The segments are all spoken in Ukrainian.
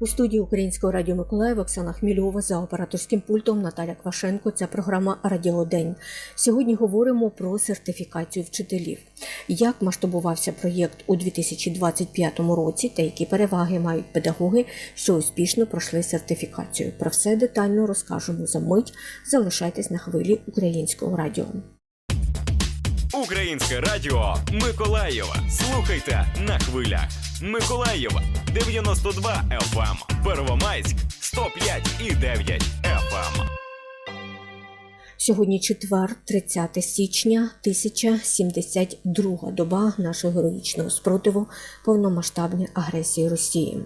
У студії Українського радіо Миколаїв Оксана Хмільова за операторським пультом Наталя Квашенко. Це програма Радіодень. Сьогодні говоримо про сертифікацію вчителів. Як масштабувався проєкт у 2025 році та які переваги мають педагоги, що успішно пройшли сертифікацію. Про все детально розкажемо за мить. Залишайтесь на хвилі українського радіо. Українське радіо Миколаєва. Слухайте на хвилях. Миколаєва 92 FM, Первомайськ 105 і 9 FM. Сьогодні четвер, 30 січня, 1072 доба нашого героїчного спротиву повномасштабній агресії Росії.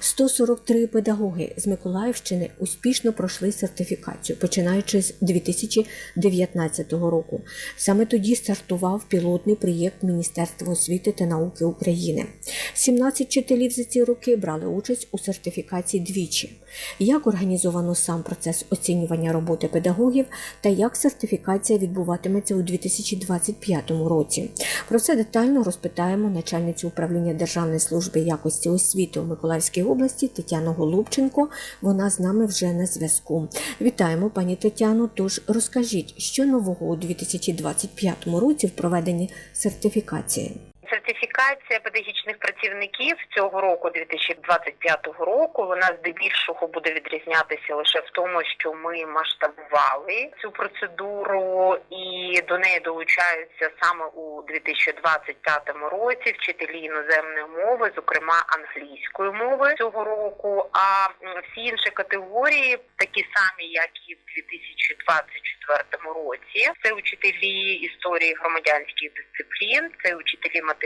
143 педагоги з Миколаївщини успішно пройшли сертифікацію, починаючи з 2019 року. Саме тоді стартував пілотний проєкт Міністерства освіти та науки України. 17 вчителів за ці роки брали участь у сертифікації двічі. Як організовано сам процес оцінювання роботи педагогів та як сертифікація відбуватиметься у 2025 році. Про це детально розпитаємо начальницю управління Державної служби якості освіти у Миколаївській області Тетяну Голубченко. Вона з нами вже на зв'язку. Вітаємо, пані Тетяно. Тож розкажіть, що нового у 2025 році в проведенні сертифікації. Сертифікація педагогічних працівників цього року, 2025 року, вона здебільшого буде відрізнятися лише в тому, що ми масштабували цю процедуру, і до неї долучаються саме у 2025 році вчителі іноземної мови, зокрема англійської мови цього року. А всі інші категорії такі самі, як і в 2024 році. Це учителі історії громадянських дисциплін, це учителі математики,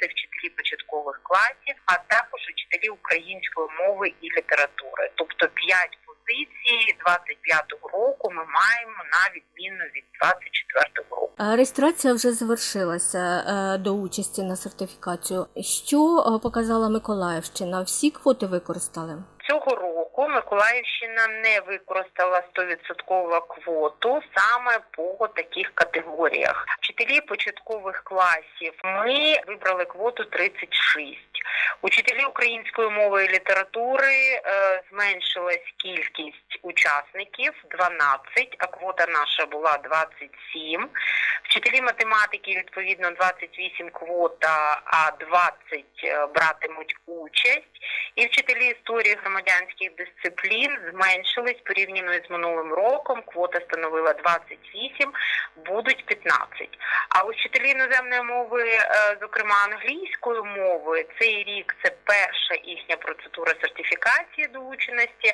це вчителі початкових класів, а також учителі української мови і літератури. Тобто 5 позицій 25-го року ми маємо на відміну від 24-го року. Реєстрація вже завершилася е, до участі на сертифікацію. Що е, показала Миколаївщина? Всі квоти використали? Цього року Миколаївщина не використала 100% квоту саме по таких категоріях. Вчителі початкових класів ми вибрали квоту 36. Учителі української мови і літератури е, зменшилась кількість учасників 12, а квота наша була 27. Вчителі математики відповідно 28 квота, а 20 е, братимуть участь. І вчителі історії громадянських дисциплін зменшились порівняно з минулим роком. Квота становила 28, будуть 15. А ось вчителі іноземної мови, е, зокрема англійської мови, цей рік це перша їхня процедура сертифікації долученості.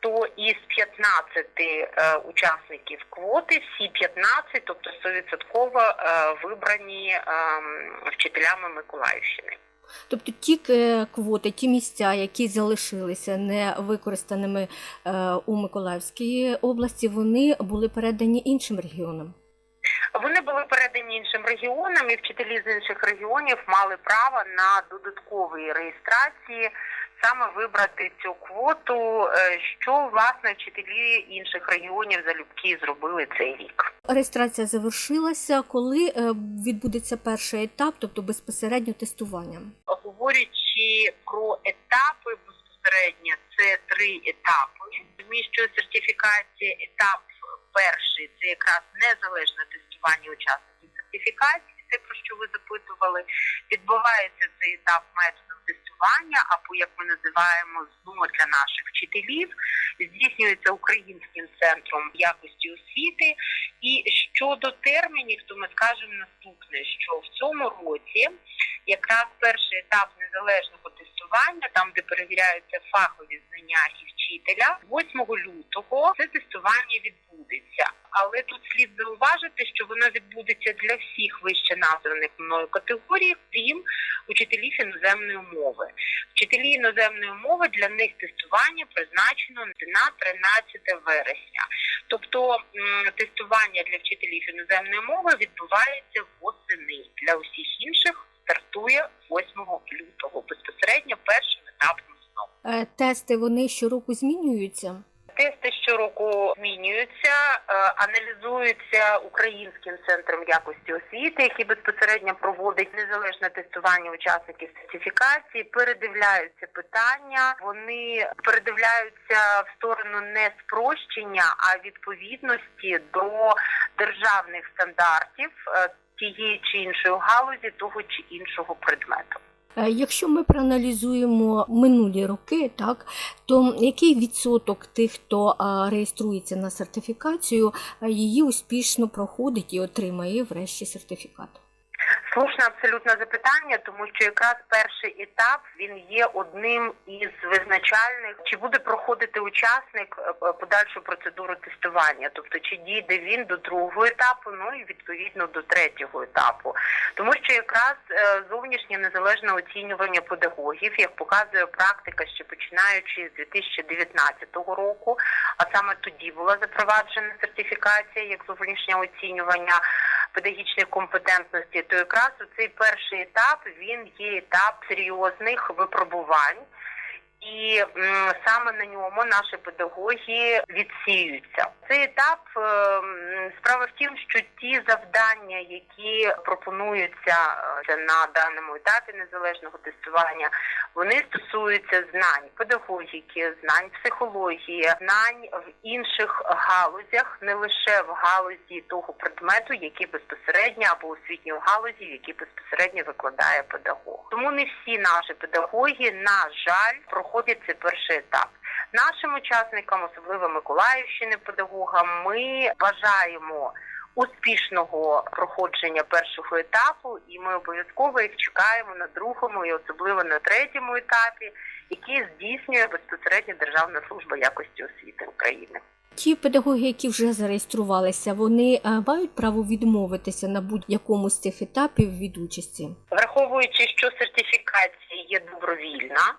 То із 15 е, учасників квоти всі 15, тобто 100% е, вибрані е, вчителями Миколаївщини. Тобто ті е, квоти, ті місця, які залишилися не використаними е, у Миколаївській області, вони були передані іншим регіонам. Вони були передані іншим регіонам, і вчителі з інших регіонів мали право на додаткові реєстрації, саме вибрати цю квоту, е, що власне вчителі інших регіонів залюбки зробили цей рік. Реєстрація завершилася, коли е, відбудеться перший етап, тобто безпосередньо тестування. Говорячи про етапи безпосередньо, це три етапи. Зміщує сертифікація. Етап перший це якраз незалежне тестування учасників сертифікації. Те, про що ви запитували, відбувається цей етап методом тестування, або як ми називаємо ЗНО для наших вчителів, здійснюється українським центром якості освіти. І щодо термінів, то ми скажемо наступне: що в цьому році якраз перший етап незалежного тестування, там де перевіряються фахові знання і вчителя, 8 лютого це тестування відбудеться. Але тут слід зауважити, що воно відбудеться для всіх вище названих мною категорій, крім учителів іноземної мови. Вчителі іноземної мови для них тестування призначено на 13 вересня. Тобто тестування для вчителів іноземної мови відбувається восени. Для усіх інших стартує 8 лютого безпосередньо першим етапом знову. Е, Тести вони щороку змінюються. Тести щороку змінюються. Е, аналізуються українським центром якості освіти, який безпосередньо проводить незалежне тестування учасників сертифікації, передивляються питання. Вони передивляються в сторону не спрощення, а відповідності до державних стандартів е, тієї чи іншої галузі того чи іншого предмету. Е, Якщо ми проаналізуємо минулі роки, так то який відсоток тих, хто реєструється на сертифікацію, її успішно проходить і отримає врешті сертифікат? Слушне абсолютно запитання, тому що якраз перший етап він є одним із визначальних, чи буде проходити учасник е, е, подальшу процедуру тестування, тобто чи дійде він до другого етапу, ну і відповідно до третього етапу, тому що якраз е, зовнішнє незалежне оцінювання педагогів, як показує практика, ще починаючи з 2019 року, а саме тоді була запроваджена сертифікація як зовнішнє оцінювання педагогічної компетентності, то якраз у цей перший етап він є етап серйозних випробувань. І саме на ньому наші педагоги відсіюються. Цей етап е, справа в тім, що ті завдання, які пропонуються е, на даному етапі незалежного тестування, вони стосуються знань педагогіки, знань психології, знань в інших галузях, не лише в галузі того предмету, який безпосередньо або освітньої галузі, який безпосередньо викладає педагог. Тому не всі наші педагоги, на жаль, проходять цей перший етап. Нашим учасникам, особливо Миколаївщини, педагогам, ми бажаємо успішного проходження першого етапу, і ми обов'язково їх чекаємо на другому і особливо на третьому етапі, який здійснює безпосередньо Державна служба якості освіти України. Ті педагоги, які вже зареєструвалися, вони е, мають право відмовитися на будь-якому з цих етапів від участі. Враховуючи, що сертифікація є добровільна,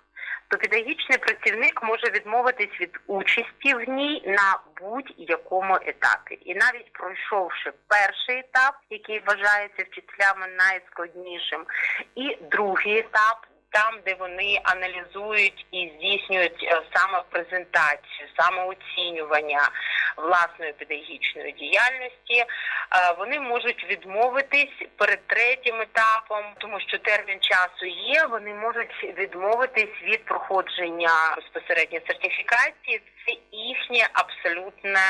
то педагогічний працівник може відмовитись від участі в ній на будь-якому етапі. І навіть пройшовши перший етап, який вважається вчителями найскладнішим, і другий етап. Там, де вони аналізують і здійснюють е, саме презентацію, самооцінювання власної педагогічної діяльності, е, вони можуть відмовитись перед третім етапом, тому що термін часу є. Вони можуть відмовитись від проходження безпосередньо сертифікації. Це їхнє абсолютне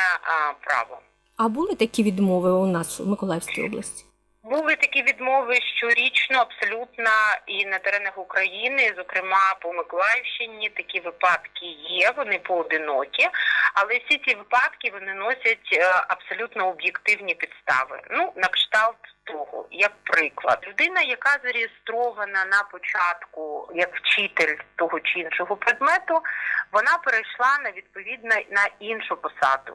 право. А були такі відмови у нас в Миколаївській області? Були такі відмови щорічно, абсолютно і на теренах України, зокрема по Миколаївщині, такі випадки є. Вони поодинокі, але всі ці випадки вони носять е, абсолютно об'єктивні підстави. Ну на кшталт того, як приклад, людина, яка зареєстрована на початку як вчитель того чи іншого предмету, вона перейшла на відповідно на іншу посаду.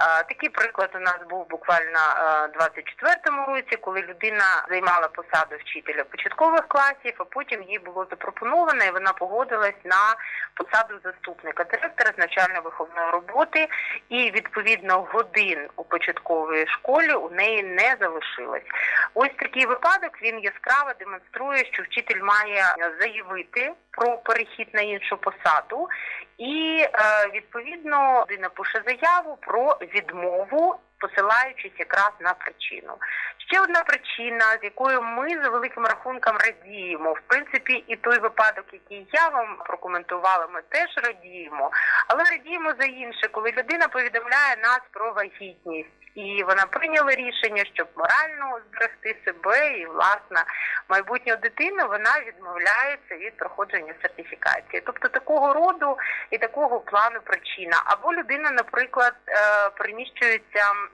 Е, Такий приклад у нас був буквально е, 24-му році, коли людина займала посаду вчителя початкових класів, а потім їй було запропоновано, і вона погодилась на посаду заступника директора з навчально-виховної роботи, і відповідно годин у початковій школі у неї не залишилось. Ось такий випадок він яскраво демонструє, що вчитель має заявити про перехід на іншу посаду, і е, відповідно людина пише заяву про відмову, посилаючись якраз на причину. Ще одна причина, з якою ми за великим рахунком радіємо. В принципі, і той випадок, який я вам прокоментувала, ми теж радіємо, але радіємо за інше, коли людина повідомляє нас про вагітність. І вона прийняла рішення, щоб морально зберегти себе і власне майбутню дитину, вона відмовляється від проходження сертифікації. Тобто такого роду і такого плану причина. Або людина, наприклад, е, переміщується м,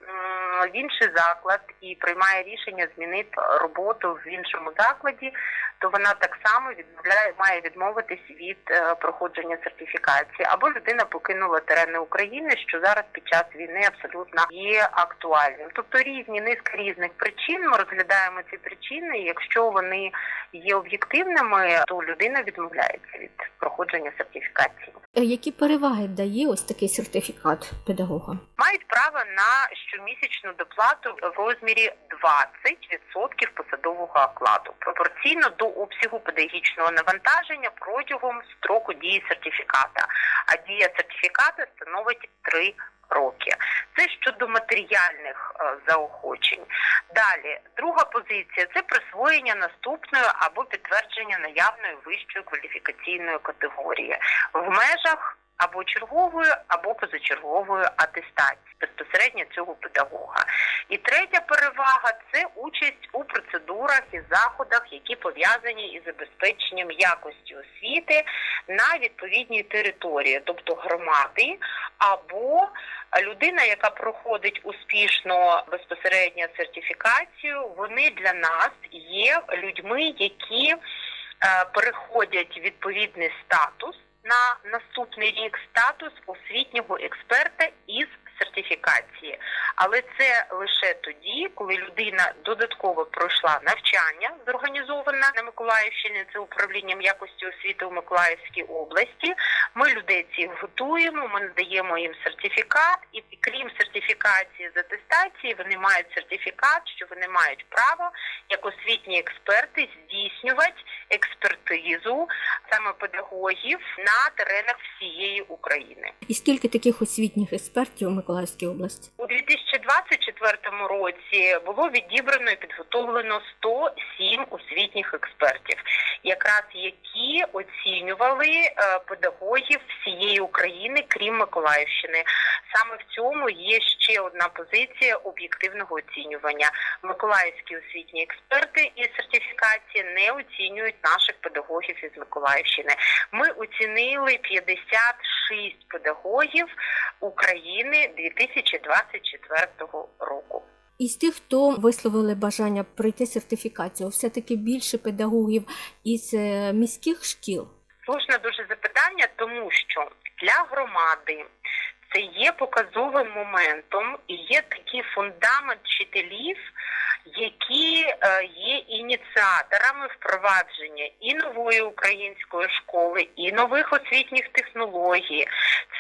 в інший заклад і приймає рішення змінити роботу в іншому закладі, то вона так само відмовляє, має відмовитись від е, проходження сертифікації. Або людина покинула терени України, що зараз під час війни абсолютно є актуальним. Тобто різні низка різних причин. Ми розглядаємо ці причини. Якщо вони є об'єктивними, то людина відмовляється від проходження сертифікації. Е, Які переваги дає ось такий сертифікат педагога? Мають право на щомісячну доплату в розмірі 20% посадового окладу пропорційно до обсягу педагогічного навантаження протягом строку дії сертифіката. А дія сертифіката становить 3 роки. Це щодо матеріальних е, заохочень. Далі, друга позиція це присвоєння наступної або підтвердження наявної вищої кваліфікаційної категорії в межах або чергової, або позачергової атестації безпосередньо цього педагога. І третя перевага це участь у процедурах і заходах, які пов'язані із забезпеченням якості освіти на відповідній території, тобто громади або людина, яка проходить успішно безпосередньо сертифікацію, вони для нас є людьми, які е, переходять відповідний статус на наступний рік статус освітнього експерта із сертифікації. Але це лише тоді, коли людина додатково пройшла навчання, зорганізоване на Миколаївщині, це управлінням якості освіти у Миколаївській області. Ми людей цих готуємо, ми надаємо їм сертифікат, і крім сертифікації з атестації, вони мають сертифікат, що вони мають право як освітні експерти здійснювати експертизу саме педагогів на теренах всієї України. І скільки таких освітніх експертів у Миколаївській області? У 2024 році було відібрано і підготовлено 107 освітніх експертів, якраз які оцінювали е, педагогів всієї України, крім Миколаївщини. Саме в цьому є ще одна позиція об'єктивного оцінювання. Миколаївські освітні експерти із сертифікації не оцінюють наших педагогів із Миколаївщини. Ми оцінили 56 педагогів України 2024 року. Із тих, хто висловили бажання пройти сертифікацію, все-таки більше педагогів із е, міських шкіл. Слушне дуже запитання, тому що для громади це є показовим моментом і є такий фундамент вчителів, які е, є ініціаторами впровадження і нової української школи, і нових освітніх технологій.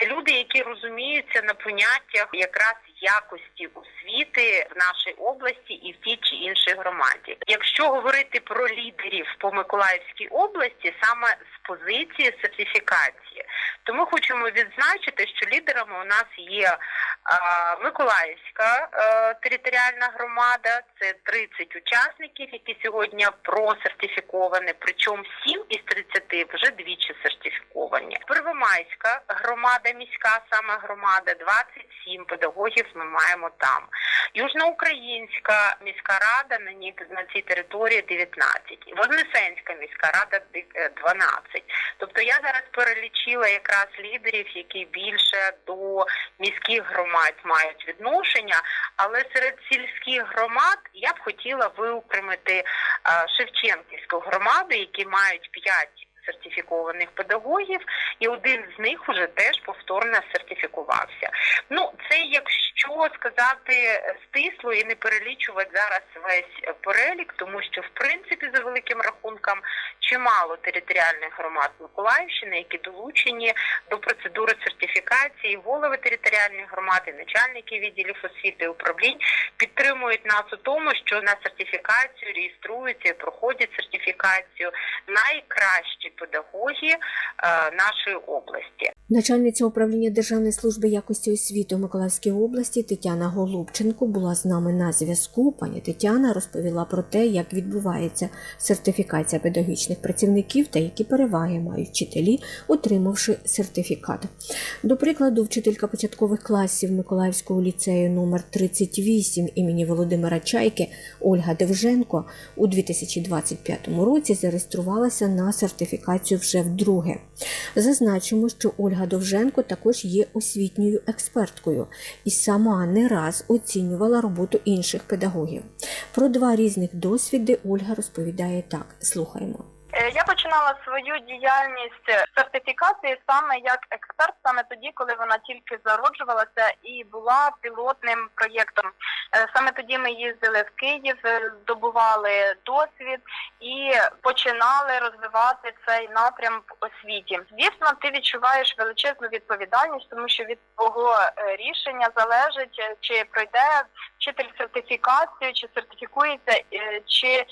Це люди, які розуміються на поняттях якраз якості освіти в нашій області і в тій чи іншій громаді. Якщо говорити про лідерів по Миколаївській області, саме з позиції сертифікації, то ми хочемо відзначити, що лідерами у нас є Миколаївська е, територіальна громада, це 30 учасників, які сьогодні просертифіковані, причому 7 із 30 вже двічі сертифіковані. Первомайська громада, міська саме громада, 27 педагогів ми маємо там. Южноукраїнська міська рада на ній на цій території 19. Вознесенська міська рада 12. Тобто я зараз перелічила якраз лідерів, які більше до міських громад мають відношення, але серед сільських громад я б хотіла виокремити Шевченківську громаду, які мають 5 сертифікованих педагогів, і один з них уже теж повторно сертифікувався. Ну, це якщо сказати стисло і не перелічувати зараз весь перелік, тому що в принципі за великим рахунком чимало територіальних громад Миколаївщини, які долучені до процедури сертифікації, голови територіальних громад, і начальники відділів освіти і управлінь підтримують нас у тому, що на сертифікацію реєструються і проходять сертифікацію найкращі педагоги е, нашої області. Начальниця управління Державної служби якості освіти у Миколаївській області Тетяна Голубченко була з нами на зв'язку. Пані Тетяна розповіла про те, як відбувається сертифікація педагогічних працівників та які переваги мають вчителі, отримавши сертифікат. До прикладу, вчителька початкових класів Миколаївського ліцею номер 38 імені Володимира Чайки Ольга Девженко у 2025 році зареєструвалася на сертифікацію вже вдруге. Зазначимо, що Ольга Довженко також є освітньою експерткою і сама не раз оцінювала роботу інших педагогів. Про два різних досвіди Ольга розповідає так: слухаємо. Е, Я починала свою діяльність сертифікації саме як експерт, саме тоді, коли вона тільки зароджувалася і була пілотним проєктом. Е, Саме тоді ми їздили в Київ, е, здобували досвід і починали розвивати цей напрям в освіті. Звісно, ти відчуваєш величезну відповідальність, тому що від твого е, рішення залежить, е, чи пройде вчитель сертифікацію, чи сертифікується, е, чи е,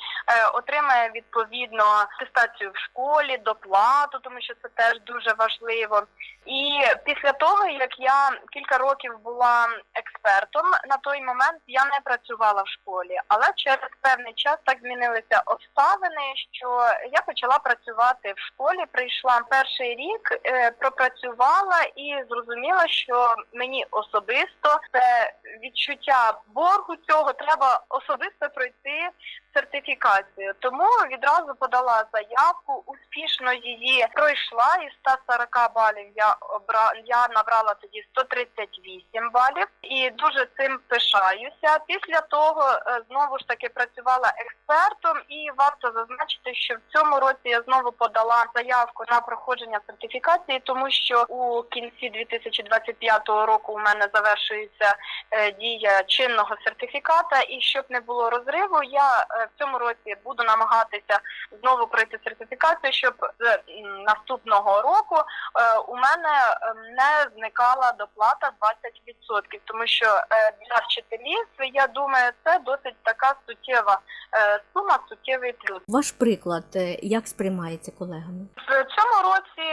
отримає відповідно атестацію в школі, доплату, тому що це теж дуже важливо. І після того, як я кілька років була експертом, на той момент я не працювала в школі, але через певний час так змінилися обставини, що я почала працювати в школі. Прийшла перший рік, е, пропрацювала і зрозуміла, що мені особисто це відчуття боргу цього треба особисто пройти сертифікацію. Тому відразу подала заявку, успішно її пройшла. Із 140 балів я обра... я набрала тоді 138 балів і дуже цим пишаюся. Після того е, знову ж таки працювала експертом, і варто зазначити, що в цьому році я знову подала заявку на проходження сертифікації, тому що у кінці 2025 року у мене завершується е, дія чинного сертифіката, і щоб не було розриву, я е, в цьому році буду намагатися знову пройти сертифікацію, щоб з наступного року е, у мене е, не зникала доплата 20%, тому що е, для вчителів я думаю, це досить така суттєва е, сума, суттєвий плюс. Ваш приклад як сприймається колегами? В цьому році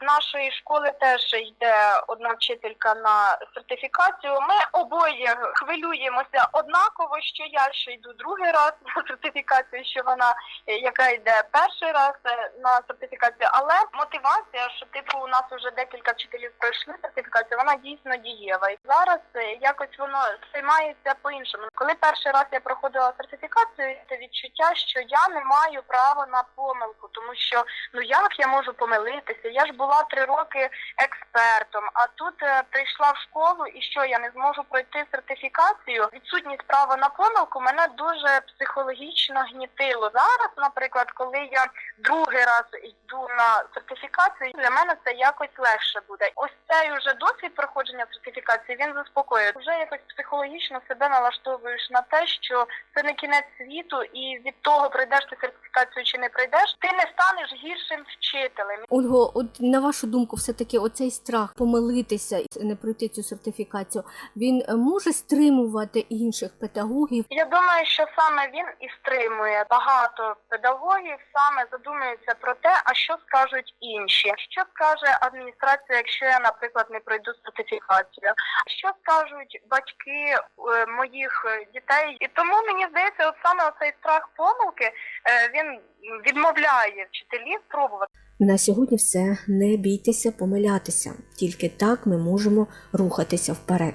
з нашої школи теж йде одна вчителька на сертифікацію. Ми обоє хвилюємося однаково, що я ще йду другий раз сертифікацію, що вона е, яка йде перший раз е, на сертифікацію. Але мотивація, що типу у нас вже декілька вчителів пройшли сертифікацію, вона дійсно дієва. І зараз е, якось воно сприймається по-іншому. Коли перший раз я проходила сертифікацію, це відчуття, що я не маю права на помилку, тому що ну як я можу помилитися? Я ж була три роки експертом, а тут прийшла в школу і що я не зможу пройти сертифікацію. Відсутність права на помилку мене дуже психологічно гнітило. Зараз, наприклад, коли я другий раз йду на сертифікацію, для мене це якось легше буде. Ось цей уже досвід проходження сертифікації він заспокоює. Вже якось психологічно себе налаштовуєш на те, що це не кінець світу, і від того пройдеш ти сертифікацію чи не пройдеш, ти не станеш гіршим вчителем. Ольго, от на вашу думку, все таки оцей страх помилитися і не пройти цю сертифікацію, він е, може стримувати інших педагогів? Я думаю, що саме він і стримує багато педагогів, саме задумуються про те, а що скажуть інші, що скаже адміністрація, якщо я, наприклад, не пройду сертифікацію, що скажуть батьки е, моїх е, дітей, і тому мені здається, от саме оцей страх помилки е, він відмовляє вчителів пробувати. На сьогодні все. Не бійтеся помилятися. Тільки так ми можемо рухатися вперед.